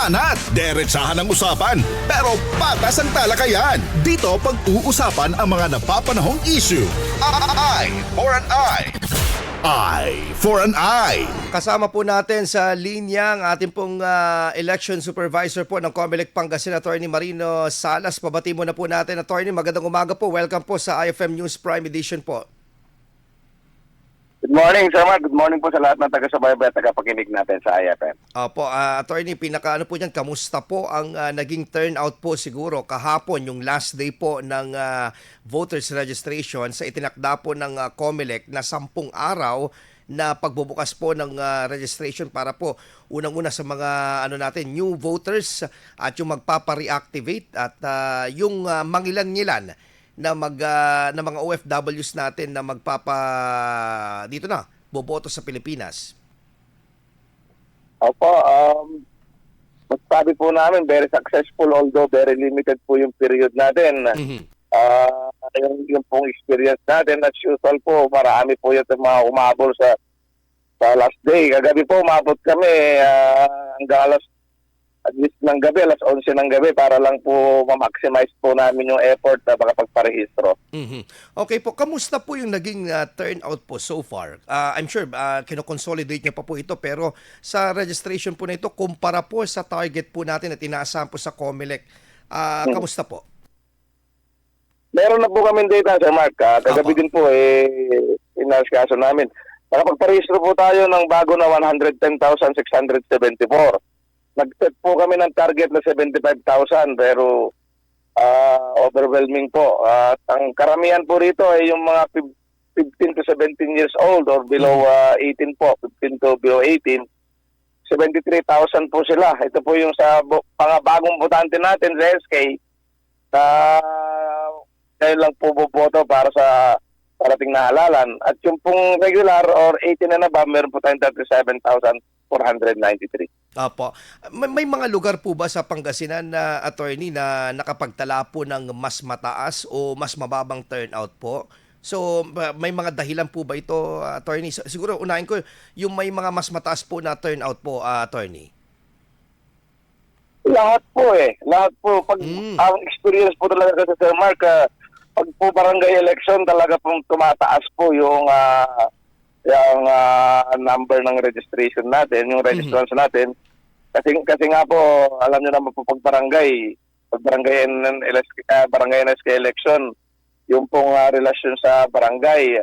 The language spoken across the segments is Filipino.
banat, derechahan ang usapan, pero patas ang talakayan. Dito pag-uusapan ang mga napapanahong issue. Eye for an eye. Eye for an eye. Kasama po natin sa linya ang ating pong ah, election supervisor po ng Comelec Pangasinan, Attorney Marino Salas. Pabati mo na po natin, Attorney. Magandang umaga po. Welcome po sa IFM News Prime Edition po. Good morning, Mark. Good morning po sa lahat ng taga-subaybay at tagapakinig natin sa IFM. Opo, ah, Attorney, pinaka ano po dyan, kamusta po ang ah, naging turnout po siguro kahapon, yung last day po ng ah, voters registration sa itinakda po ng ah, COMELEC na sampung araw na pagbubukas po ng ah, registration para po unang-una sa mga ano natin new voters at yung magpapa-reactivate at ah, yung ah, mangilan-ngilan na mag ah, na mga OFWs natin na magpapa dito na boboto sa Pilipinas. Opo, um, masabi po namin, very successful although very limited po yung period natin. Mhm. Ah, yung, yung pong experience natin, as usual po, marami po yung mga umabol sa sa last day. Kagabi po, umabot kami ah, hanggang alas at least ng gabi, alas 11 ng gabi para lang po ma-maximize po namin yung effort na makapagparehistro. Mhm. Okay po, kamusta po yung naging ah, turnout po so far? Ah, I'm sure uh, kinoconsolidate niyo pa po ito pero sa registration po na ito, kumpara po sa target po natin at inaasahan po sa COMELEC, ah, Hmm. kamusta po? Meron na po kami data, Sir Mark. Ah, kagabi Apo. din po, eh, inaskaso namin. Nakapagparehistro po tayo ng bago na 110,674. Nag-set po kami ng target na 75,000 pero ah, overwhelming po. At ang karamihan po rito ay yung mga fif- 15 to 17 years old or below ah, 18 po, 15 to below 18. 73,000 po sila. Ito po yung sa bu- mga bagong botante natin sa SK na ngayon lang po boboto para sa parating na halalan. At yung pong regular or 18 na na ba, meron po tayong 37,493. Apo. May, may mga lugar po ba sa Pangasinan na attorney na nakapagtala po ng mas mataas o mas mababang turnout po? So may mga dahilan po ba ito, attorney? Siguro unahin ko yung may mga mas mataas po na turnout po, ah, attorney. Lahat po eh. Lahat po. Pag Mm. ang experience po talaga kasi Sir Mark, ah, pag po barangay election talaga pong tumataas po yung ah, yung ah, number ng registration natin, yung registrants natin. Kasi kasi nga po, alam niyo naman po pag barangay, pag barangay LSK, ah, barangay and SK election, yung pong ah, relasyon sa barangay,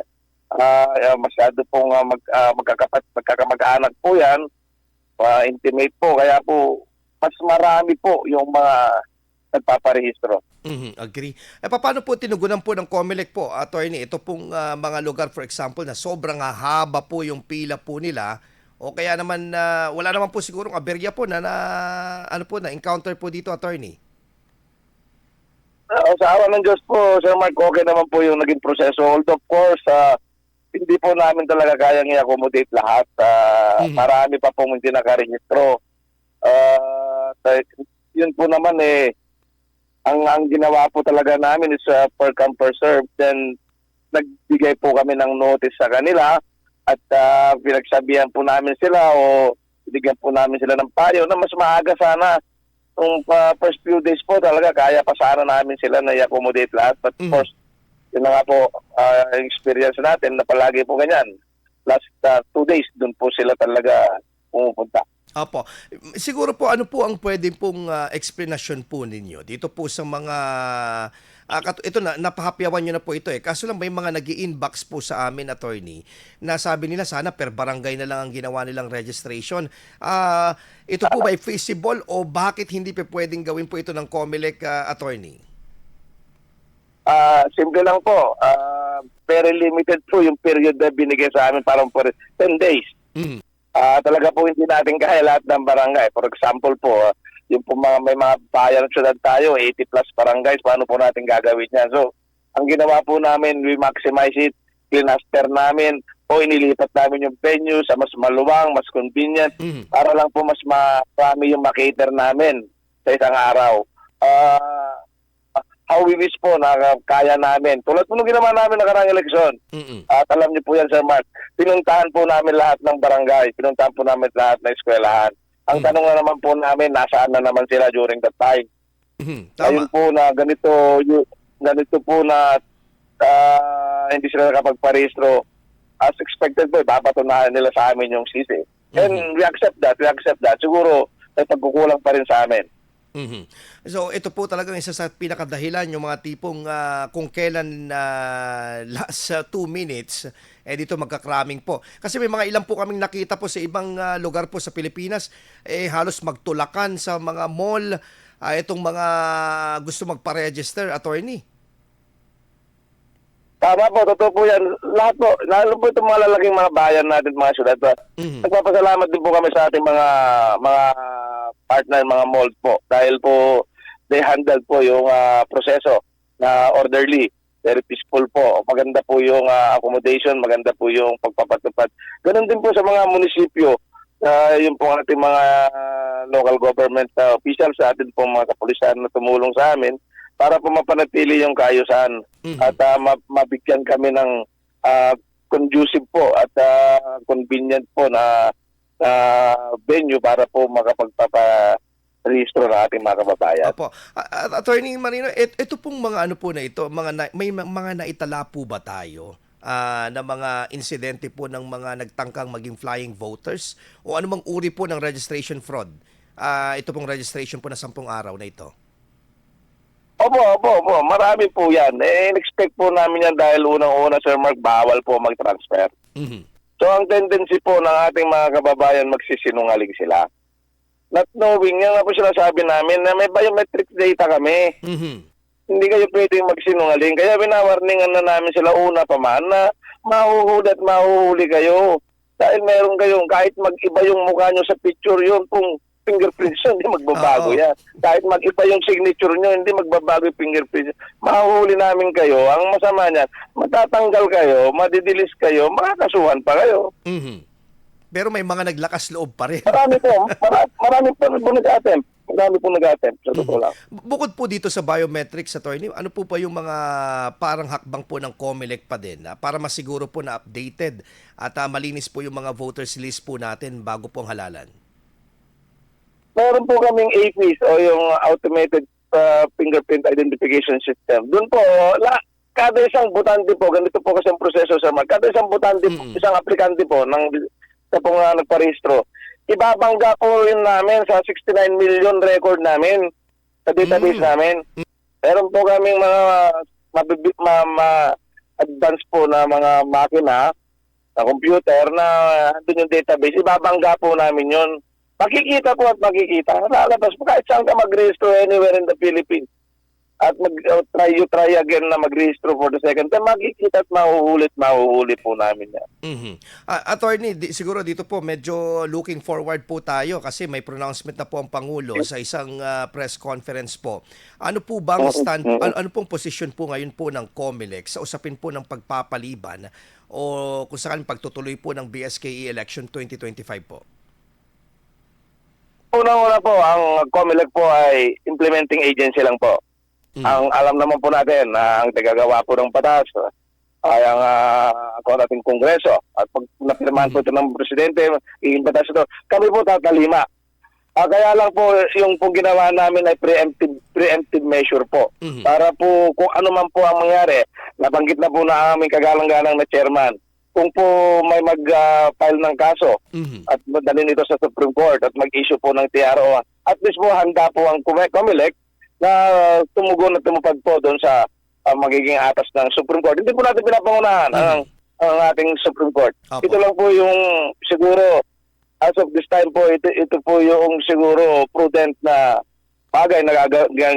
ah, masyado pong ah, mag, ah, magkakapat, magkakamag-anak po yan, ah, intimate po, kaya po mas marami po yung mga nagpaparehistro. Mhm, agree. Eh, paano po tinugunan po ng COMELEC po, attorney? Ito pong ah, mga lugar, for example, na sobrang haba po yung pila po nila o kaya naman na wala naman po sigurong aberya po na, na ano po na encounter po dito attorney. Uh, sa awa ng Diyos po, Sir Mark, okay naman po yung naging proseso. Although, of course, ah, hindi po namin talaga kayang i-accommodate lahat. Ah, Mhm. Marami pa pong hindi nakarehistro. Ta- yun po naman eh, ang, ang ginawa po talaga namin is ah, per come per serve. Then, nagbigay po kami ng notice sa kanila at ah, pinagsabihan po namin sila o binigyan po namin sila ng payo na mas maaga sana nung pa first few days po talaga kaya pa sana namin sila na i-accommodate lahat. But of Mhm. course, yun na nga po ang experience natin na palagi po ganyan. Last ah, two days, dun po sila talaga pumupunta. Opo. Siguro po ano po ang pwede pong ah, explanation po ninyo dito po sa mga katu- ito na napahapyawan niyo na po ito eh. Kaso lang may mga nag-inbox po sa amin attorney na sabi nila sana per barangay na lang ang ginawa nilang registration. Ah, ito po ba feasible o bakit hindi pa pwedeng gawin po ito ng COMELEC ah, attorney? Ah, simple lang po. Ah, very limited po yung period na binigay sa amin parang for 10 days. Mhm. Ah, talaga po hindi natin kaya lahat ng barangay. For example po, ah, yung po mga, may mga bayan ng syudad tayo, 80 plus barangays, paano po natin gagawin yan? So, ang ginawa po namin, we maximize it, clinaster namin, o inilipat namin yung venue sa mas maluwang, mas convenient, Mhm. para lang po mas marami yung makater namin sa isang araw. Ah, how we wish po na kaya namin. Tulad po nung ginawa namin nakarang eleksyon, Mhm. at alam niyo po yan, Sir Mark, pinuntahan po namin lahat ng barangay, pinuntahan po namin lahat ng eskwelahan. Ang tanong na naman po namin, nasaan na naman sila during that time. Mhm. Ayun po na ganito, ganito po na ah, hindi sila nakapagparehistro. As expected po, papatunayan nila sa amin yung sisi. And we accept that, we accept that. Siguro, may pagkukulang pa rin sa amin. Mhm. So ito po talagang isa sa pinakadahilan yung mga tipong ah, kung kailan na last uh, two minutes eh dito magkakraming po. Kasi may mga ilan po kaming nakita po sa ibang ah, lugar po sa Pilipinas eh halos magtulakan sa mga mall ah, itong mga gusto magpa-register attorney. Tama po, totoo po yan. Lahat po, lalo po itong mga lalaking mga bayan natin, mga syudad. Mhm. Nagpapasalamat din po kami sa ating mga mga partner, mga malls po. Dahil po, they handled po yung ah, proseso na orderly. Very peaceful po. Maganda po yung ah, accommodation, maganda po yung pagpapatupad. Ganun din po sa mga munisipyo. Uh, yung po ating mga local government ah, officials, sa atin po mga kapulisan na tumulong sa amin para po mapanatili yung kaayusan Mhm. at ma- mabigyan kami ng ah, conducive po at ah, convenient po na na venue para po makapagpapa-rehistro ng ating mga kababayan. Opo. Attorney Marino, et, ito pong mga ano po na ito, mga na, may ma- mga naitala po ba tayo ah, na mga insidente po ng mga nagtangkang maging flying voters o anumang uri po ng registration fraud? Ah, ito pong registration po na sampung araw na ito. Opo, opo, opo. Marami po yan. Eh, expect po namin yan dahil unang-una, Sir Mark, bawal po mag-transfer. Mhm. So, ang tendency po ng ating mga kababayan magsisinungaling sila. Not knowing, yan nga po sinasabi namin na may biometric data kami. Mhm. hindi kayo pwedeng magsinungaling. Kaya binawarningan na namin sila una pa man na mahuhuli at mahuhuli kayo. Dahil meron kayong, kahit mag-iba yung mukha nyo sa picture, yun pong fingerprints yun, hindi magbabago Oo. yan. Kahit mag-iba yung signature nyo, hindi magbabago yung fingerprints. Mahuhuli namin kayo. Ang masama niyan, matatanggal kayo, madidilis kayo, makakasuhan pa kayo. Mhm. Pero may mga naglakas loob pa rin. Marami po, mara- marami po, po nag-attempt. Marami po nag-attempt, sa totoo lang. Bukod po dito sa biometrics, attorney, ano po pa yung mga parang hakbang po ng COMELEC pa din ah, para masiguro po na updated at ah, malinis po yung mga voters list po natin bago po ang halalan? Meron po kaming APIS o yung Automated uh, Fingerprint Identification System. Doon po, la, kada isang butante po, ganito po kasi ang proseso sa mga, kada isang butante, po, Mm. isang aplikante po, ng, sa po nga nagparehistro, ibabangga po rin namin sa 69 million record namin sa database Mm. namin. Meron po kaming mga mabibi, ma, ma, advanced po na mga makina na computer na andun yung database, ibabangga po namin yun. Makikita po at makikita. Lalabas po kahit saan ka mag-register anywhere in the Philippines. At mag uh, try you try again na mag-register for the second time, makikita at mahuhulit, mahuhuli po namin yan. Mhm. Ah, attorney, di, siguro dito po medyo looking forward po tayo kasi may pronouncement na po ang Pangulo sa isang ah, press conference po. Ano po bang stand, ano, ano pong position po ngayon po ng COMELEC sa usapin po ng pagpapaliban o kung saan pagtutuloy po ng BSKE election 2025 po? Unang-una po, ang COMELEC po ay implementing agency lang po. Mm. Ang alam naman po natin na ang tagagawa po ng batas ay ang uh, ako nating kongreso. At pag napirmahan po ito ng presidente, iing batas ito, kami po tatalima. Ah, kaya lang po yung po ginawa namin ay preemptive preemptive measure po. Mhm. Para po kung ano man po ang mangyari, nabanggit na po na aming kagalang-galang na chairman. Kung po may mag-file ng kaso, Mhm. at madalhin ito sa Supreme Court at mag-issue po ng TRO. At least po handa po ang Come- COMELEC na tumugon at tumupad po doon sa ah, magiging atas ng Supreme Court. Hindi po natin pinapangunahan Mhm. ang, ang ating Supreme Court. Apo. Ito lang po yung siguro as of this time po ito, ito po yung siguro prudent na bagay na,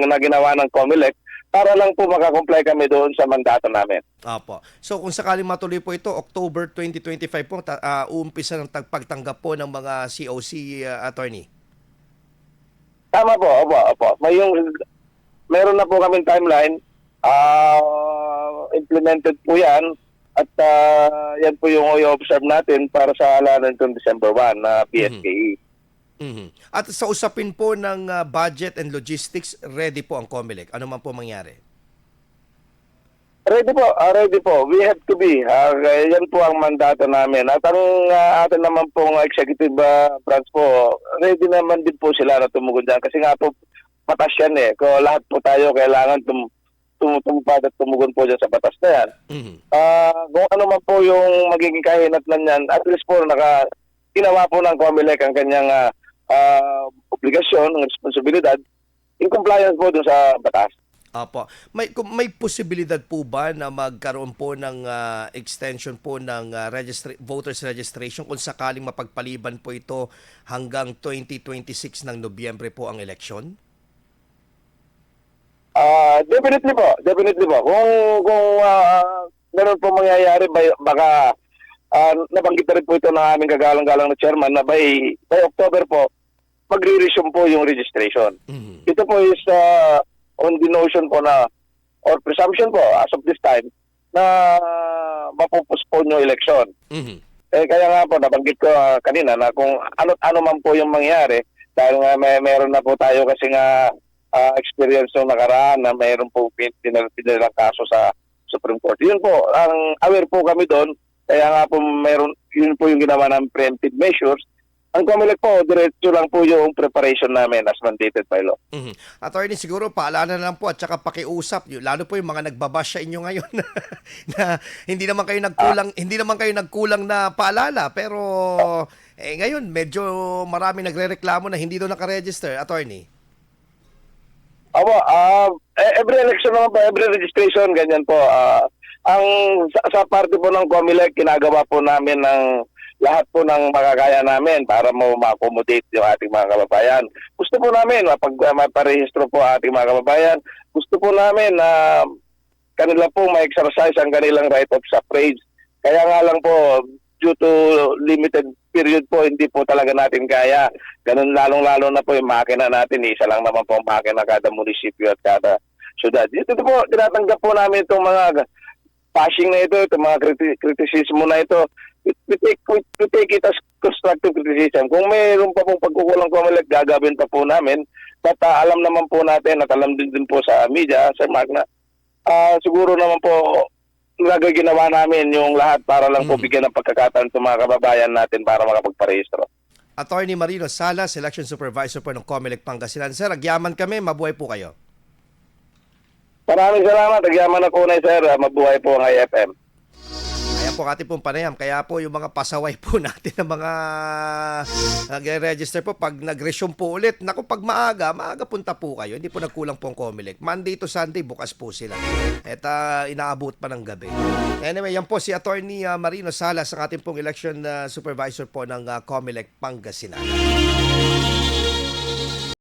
na ginawa ng COMELEC para lang po makakomply kami doon sa mandato namin. Apo. So kung sakaling matuloy po ito, October 2025 po, ah, uumpisa ng pagtanggap po ng mga COC ah, attorney. Tama po, opo, opo. May yung, meron na po kaming timeline. Ah, implemented po yan. At ah, yan po yung i-observe natin para sa halalan kong December 1 na PSKE. Mhm. At sa usapin po ng ah, budget and logistics, ready po ang COMELEC. Ano man po mangyari? Ready po, ah, ready po. We have to be. Kaya yan po ang mandato namin. At ang ah, atin naman pong executive ah, branch po, ready naman din po sila na tumugon dyan. Kasi nga po, batas yan eh. Kung lahat po tayo kailangan tum tum tumupad at tumugon po dyan sa batas na yan. Mhm. Ah, kung ano man po yung magiging kahinatnan niyan, at least po naka ginawa po ng COMELEC ang kanyang ah, ah, obligasyon, ng responsibilidad in compliance po dun sa batas. Apo. May may posibilidad po ba na magkaroon po ng ah, extension po ng ah, registra- voters registration kung sakaling mapagpaliban po ito hanggang 2026 ng Nobyembre po ang eleksyon? Ah, definitely po, definitely po. Kung kung ah, meron po mangyayari baka ah, nabanggit na rin po ito ng aming kagalang-galang na chairman na by by October po magre-resume po yung registration. Mhm. Ito po is uh, on the notion po na or presumption po as of this time na mapupuspone yung election. Mhm. Eh kaya nga po nabanggit ko ah, kanina na kung ano ano man po yung mangyari dahil nga may meron na po tayo kasi nga ah, experience nung nakaraan na mayroon po pinilang kaso sa Supreme Court. Yun po, ang aware po kami doon. Kaya nga po meron yun po yung ginawa ng preemptive measures. Ang COMELEC po, diretso lang po yung preparation namin as mandated by law. Mhm. Attorney, siguro paalala na lang po at saka pakiusap, y- lalo po yung mga nagbabash sa inyo ngayon na hindi naman kayo nagkulang, hindi naman kayo nagkulang na paalala, pero eh, ngayon medyo marami nagrereklamo na hindi daw nakaregister, attorney. Apo, ah, eh, every election naman po, every registration, ganyan po. Ah, ang sa, sa parte po ng COMELEC, ginagawa po namin ng lahat po ng makakaya namin para mo ma-accommodate yung ating mga kababayan. Gusto po namin mapag uh, maparehistro po ating mga kababayan. Gusto po namin na kanila po ma-exercise ang kanilang right of suffrage. Kaya nga lang po, due to limited period po, hindi po talaga natin kaya. Ganun lalong-lalo na po yung makina natin. Isa lang naman po ang makina kada munisipyo at kada syudad. Dito po, tinatanggap po namin itong mga bashing na ito, itong mga kriti- kritisismo na ito. We, take, we, we take it as constructive criticism. Kung mayroon pa pong pagkukulang kumalag, gagawin pa po namin. But ah, alam naman po natin at alam din din po sa media, Sir Magna, ah siguro naman po gagawin ginawa namin yung lahat para lang po Mm. bigyan ng pagkakataon sa mga kababayan natin para makapagparehistro. Attorney Marino Salas, Election Supervisor po ng COMELEC Pangasinan. Sir, agyaman kami, mabuhay po kayo. Maraming salamat. Agyaman ako na sir. Ah, Mabuhay po ang IFM. Kaya po ating pong panayam. Kaya po yung mga pasaway po natin ng mga nagre-register po pag nag-resume po ulit. Naku, pag maaga, maaga punta po kayo. Hindi po nagkulang po ang Comelec. Monday to Sunday, bukas po sila. At ah, inaabot pa ng gabi. Anyway, yan po si Attorney ah, Marino Salas, ang ating pong election ah, supervisor po ng uh, Comelec Pangasinan.